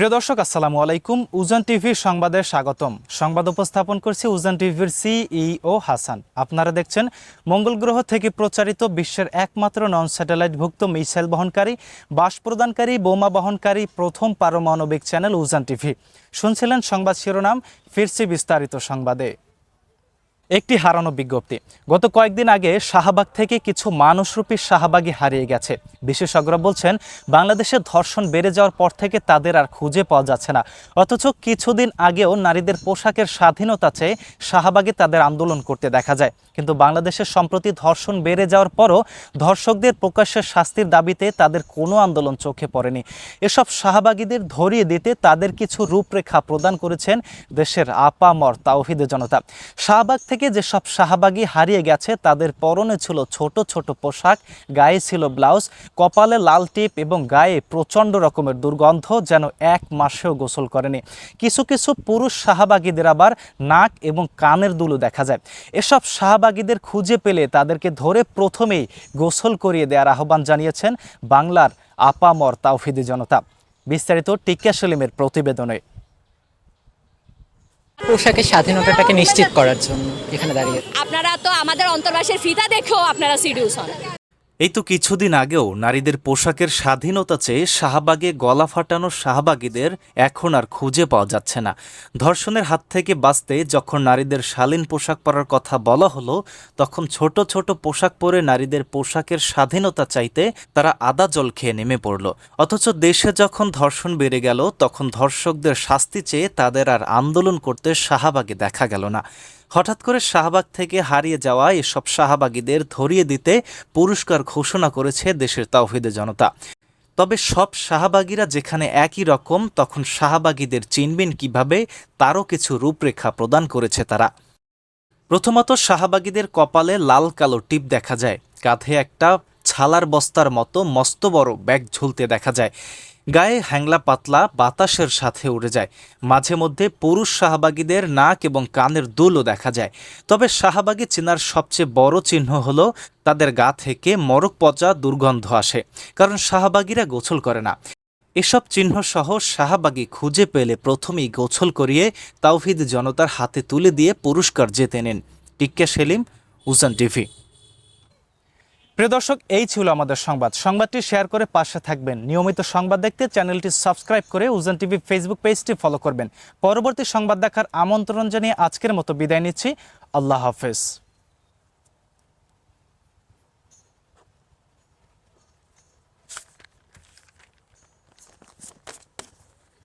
প্রিয় দর্শক, আসসালামু আলাইকুম। উজান টিভির সংবাদে স্বাগতম। সংবাদ উপস্থাপন করছি উজান টিভির সিইও হাসান। আপনারা দেখছেন, মঙ্গল গ্রহ থেকে প্রচারিত বিশ্বের একমাত্র নন স্যাটেলাইটভুক্ত মিসাইল বহনকারী, বাস প্রদানকারী, বোমা বহনকারী প্রথম পারমাণবিক চ্যানেল উজান টিভি। শুনছিলেন সংবাদ শিরোনাম, ফিরছি বিস্তারিত সংবাদে। একটি হারানো বিজ্ঞপ্তি। গত কয়েকদিন আগে শাহবাগ থেকে কিছু মানুষরূপী শাহবাগী হারিয়ে গেছে। বিশেষজ্ঞরা বলছেন বাংলাদেশে ধর্ষণ বেড়ে যাওয়ার পর থেকে তাদের আর খুঁজে পাওয়া যাচ্ছে না। অথচ কিছুদিন আগেও নারীদের পোশাকের স্বাধীনতা চেয়ে শাহবাগে তাদের আন্দোলন করতে দেখা যায়। কিন্তু বাংলাদেশের সম্প্রতি ধর্ষণ বেড়ে যাওয়ার পরও ধর্ষকদের প্রকাশ্যে শাস্তির দাবিতে তাদের কোনো আন্দোলন চোখে পড়েনি। এসব শাহবাগীদের ধরিয়ে দিতে তাদের কিছু রূপরেখা প্রদান করেছেন দেশের আপামর তাওহিদে জনতা। শাহবাগ থেকে যেসব শাহবাগী হারিয়ে গেছে, তাদের পরনে ছিল ছোট ছোট পোশাক, গায়ে ছিল ব্লাউজ, কপালে লাল টিপ এবং গায়ে প্রচণ্ড রকমের দুর্গন্ধ যেন এক মাসেও গোসল করেনি। কিছু কিছু পুরুষ শাহবাগীদের আবার নাক এবং কানের দুলো দেখা যায়। এসব শাহবাগীদের খুঁজে পেলে তাদেরকে ধরে প্রথমেই গোসল করিয়ে দেওয়ার আহ্বান জানিয়েছেন বাংলার আপামর তাওফিদি জনতা। বিস্তারিত টিকা সেলিমের প্রতিবেদনে। পোশাকের স্বাধীনতাটাকে নিশ্চিত করার জন্য এখানে দাঁড়িয়ে। আপনারা তো আমাদের অন্তর্বাসের ফিতা দেখেও আপনারা সিডিউস হন। এই তো কিছুদিন আগেও নারীদের পোশাকের স্বাধীনতা চেয়ে শাহবাগে গলা ফাটানো শাহবাগীদের এখন আর খুঁজে পাওয়া যাচ্ছে না। ধর্ষণের হাত থেকে বাঁচতে যখন নারীদের শালীন পোশাক পরার কথা বলা হলো, তখন ছোট ছোট পোশাক পরে নারীদের পোশাকের স্বাধীনতা চাইতে তারা আদা জল খেয়ে নেমে পড়ল। অথচ দেশে যখন ধর্ষণ বেড়ে গেল, তখন ধর্ষকদের শাস্তি চেয়ে তাদের আর আন্দোলন করতে শাহবাগে দেখা গেল না। হঠাৎ করে শাহবাগ থেকে হারিয়ে যাওয়া এসব শাহবাগীদের ধরিয়ে দিতে পুরস্কার ঘোষণা করেছে দেশের তাওহিদে জনতা। তবে সব শাহবাগীরা যেখানে একই রকম, তখন শাহবাগীদের চিনবেন কীভাবে তারও কিছু রূপরেখা প্রদান করেছে তারা। প্রথমত শাহবাগীদের কপালে লাল কালো টিপ দেখা যায়। কাঁধে একটা ছালার বস্তার মতো মস্ত বড় ব্যাগ ঝুলতে দেখা যায়। গায়ে হ্যাংলা পাতলা বাতাসের সাথে উড়ে যায়। মাঝে মধ্যে পুরুষ শাহবাগীদের নাক এবং কানের দুলও দেখা যায়। তবে শাহবাগী চেনার সবচেয়ে বড় চিহ্ন হলো তাদের গা থেকে মরক পচা দুর্গন্ধ আসে, কারণ শাহবাগীরা গোসল করে না। এসব চিহ্ন সহ শাহবাগী খুঁজে পেলে প্রথমেই গোছল করিয়ে তাওহিদ জনতার হাতে তুলে দিয়ে পুরস্কার জেতে নেন। টিক্কা সেলিম, উজান টিভি। প্রিয় দর্শক, এই ছিল আমাদের সংবাদ। সংবাদটি শেয়ার করে পাশে থাকবেন। নিয়মিত সংবাদ দেখতে চ্যানেলটি সাবস্ক্রাইব করে উজান টিভি ফেসবুক পেজটি ফলো করবেন। পরবর্তী সংবাদ দেখার আমন্ত্রণ জানিয়ে আজকের মতো বিদায় নিচ্ছি। আল্লাহ হাফেজ।